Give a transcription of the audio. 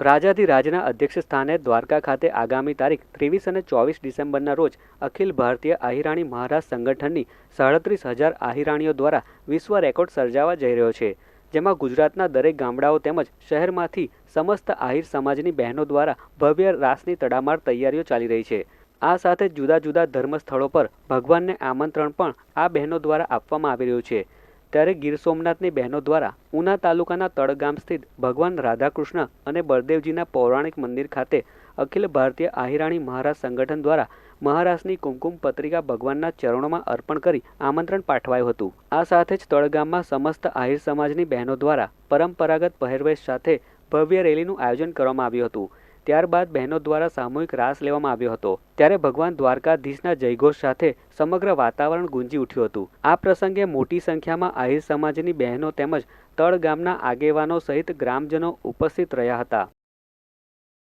રાજાધિરાજના અધ્યક્ષ સ્થાને દ્વારકા ખાતે આગામી તારીખ ત્રેવીસ અને ચોવીસ ડિસેમ્બરના રોજ અખિલ ભારતીય આહિરાણી મહારાજ સંગઠનની સાડત્રીસ હજાર આહિરાણીઓ દ્વારા વિશ્વ રેકોર્ડ સર્જાવા જઈ રહ્યો છે, જેમાં ગુજરાતના દરેક ગામડાઓ તેમજ શહેરમાંથી સમસ્ત આહિર સમાજની બહેનો દ્વારા ભવ્ય રાસની તડામાર તૈયારીઓ ચાલી રહી છે. આ સાથે જુદા જુદા ધર્મ સ્થળો પર ભગવાનને આમંત્રણ પણ આ બહેનો દ્વારા આપવામાં આવી રહ્યું છે. ત્યારે ગીર સોમનાથની બહેનો દ્વારા ઉના તાલુકાના તળગામ સ્થિત ભગવાન રાધાકૃષ્ણ અને બળદેવજીના પૌરાણિક મંદિર ખાતે અખિલ ભારતીય આહિરાણી મહારાજ સંગઠન દ્વારા મહારાષ્ટ્રની કુમકુમ પત્રિકા ભગવાનના ચરણોમાં અર્પણ કરી આમંત્રણ પાઠવાયું હતું. આ સાથે જ તળગામમાં સમસ્ત આહિર સમાજની બહેનો દ્વારા પરંપરાગત પહેરવેશ સાથે ભવ્ય રેલીનું આયોજન કરવામાં આવ્યું હતું. ત્યારબાદ બહેનો દ્વારા સામૂહિક રાસ લેવામાં આવ્યો હતો. ત્યારે ભગવાન દ્વારકાધીશના જયઘોષ સાથે સમગ્ર વાતાવરણ ગુંજી ઉઠ્યું હતું. આ પ્રસંગે મોટી સંખ્યામાં આહિર સમાજની બહેનો તેમજ તળ ગામના આગેવાનો સહિત ગ્રામજનો ઉપસ્થિત રહ્યા હતા.